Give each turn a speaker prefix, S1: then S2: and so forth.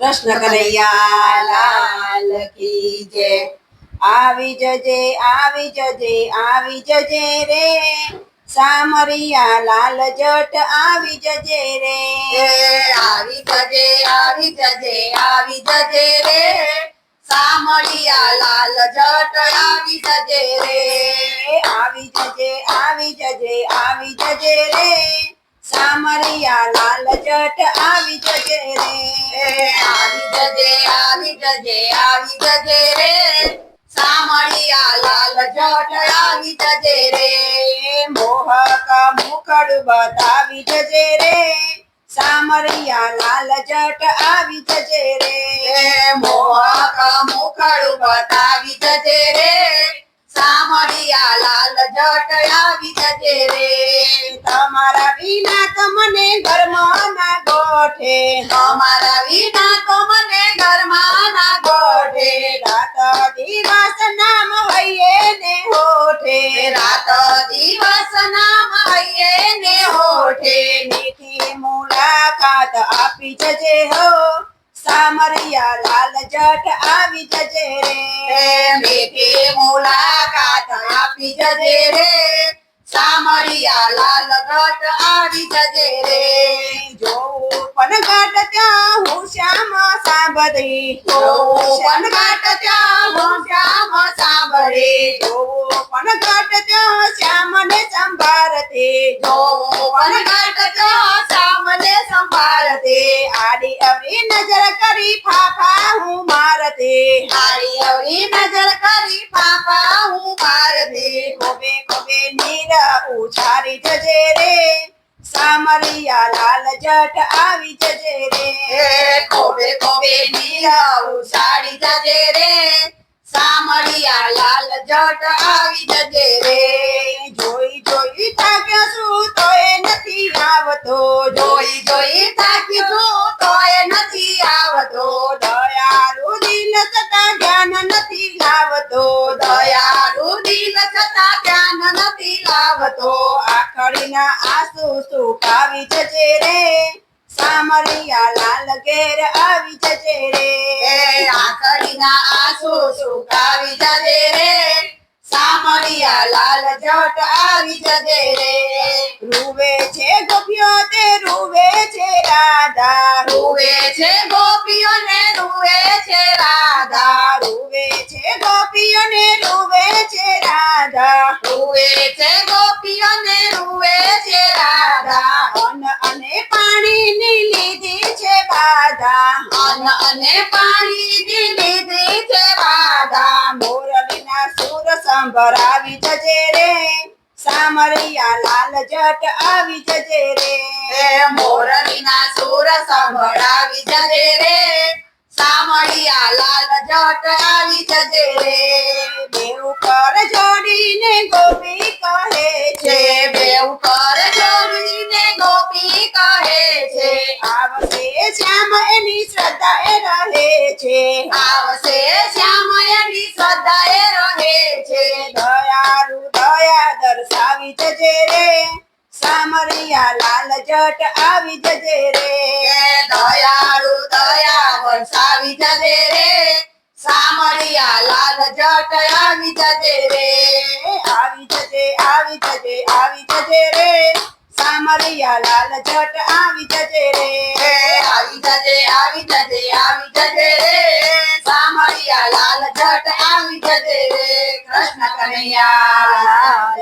S1: કૃષ્ણ કનૈયા લાલ કી જય. આવી જજે આવી જજે આવી જજે રે. સામરિયા લાલ જટ આવી જજે રે.
S2: આવી જજે આવી જજે આવી જજે રે. સામરિયા લાલ જટ આવી જજે રે.
S1: આવી જજે આવી જજે આવી જજે રે. સામરિયા લાલ જટ આવી જજે રે.
S2: આવી જજે આવી જજે આવી જજે રે. લાલ જટ આવી જજે રે.
S1: મોહક મુખડ બતાવી જજે રે. સામરિયા લાલ જટ આવી જજે રે.
S2: મોહક મુખડું બતાવી જજે રે. સામળિયા લાલ જટ આવી જજે રે.
S1: તમારા વિના તો મને ઘરમાં ના ગોઠે
S2: તમારા વિના તો મને ઘરમાં ના ગોઠે
S1: રાત દિવસ નામ હૈયે ને હોઠે
S2: રાત દિવસ નામ હૈયે ને હોઠે
S1: મીઠી મુલાકાત આપી જજે હો સામરિયા લાલ જટ આવી જજે રે
S2: મીઠી મુલાકાત આપી જજે રે સામળિયા લાલ ગટ આવી જજે રે
S1: જોવું પણ ઘટ ત્યાં હું શ્યામ સાંભળી
S2: પણ ઘાટ ત્યાં હું શ્યામ સાંભળે
S1: જોવું પણ ઘટ ત્યાં શ્યામ ને સંભાળતી
S2: જોવું પણ ઘાટ ત્યાં સામને સંભાળતે
S1: આડી અવરી નજર કરી ફાફા હું મારતી
S2: તારી અવરી
S1: ઉછારી જજે રે સામરિયા લાલ જટ આવી જજે રે
S2: એ કોબે કોબે નીરવ સાડી જજે રે સામળિયા લાલ જટ આવી જજે રે
S1: જોઈ જોઈ થાક્યો છું તોય નથી આવતો
S2: જોઈ જોઈ થાકી
S1: આખડીના આંસુ સુકાવી જજે રે. સામરિયા લાલ ઘેર આવી જજે રે.
S2: એ આંખડીના આંસુ સુકાવી જજે રે. સામરિયા લાલ જટ આવી જજે રે.
S1: રૂવે છે ગોપીઓ તે રૂવે છે રાધા.
S2: રૂવે છે ગોપીઓ ને રૂવે છે રાધા.
S1: રૂવે છે ગોપીઓ ને રૂવે છે રાધા.
S2: રૂવે છે
S1: અને
S2: પાણી લીધી છે રાધા
S1: મોરલીના સુર સંભળાવી જજે રે સામરિયા લાલ જટ આવી જજે રે
S2: એ મોરલીના સુર સંભળાવી જજે રે સામળિયા લાલ જટ આવી જજે રે
S1: બેઉ કર જોડીને ગોપી કહે છે
S2: છે બેઉ કર જોડીને ગોપી કહે છે
S1: આવશે શ્યામ એની શ્રદ્ધા એ રહે છે.
S2: આવશે શ્યામ એની સદાય રહે છે.
S1: દયાળુ દયા દર્શાવી જજે રે. સામરિયા લાલ જટ આવી જજે રે.
S2: એ દયાળુ દયા વરસાવી જજે રે. સામરિયા લાલ જટ આવી જજે રે.
S1: આવી જજે આવી જજે આવી જજે રે. સામરિયા લાલ જટ આવી જજે
S2: આવી જજે આવી જજે આવી જજે રે સામળિયા લાલ જટ આવી જજે રે કૃષ્ણ કનૈયા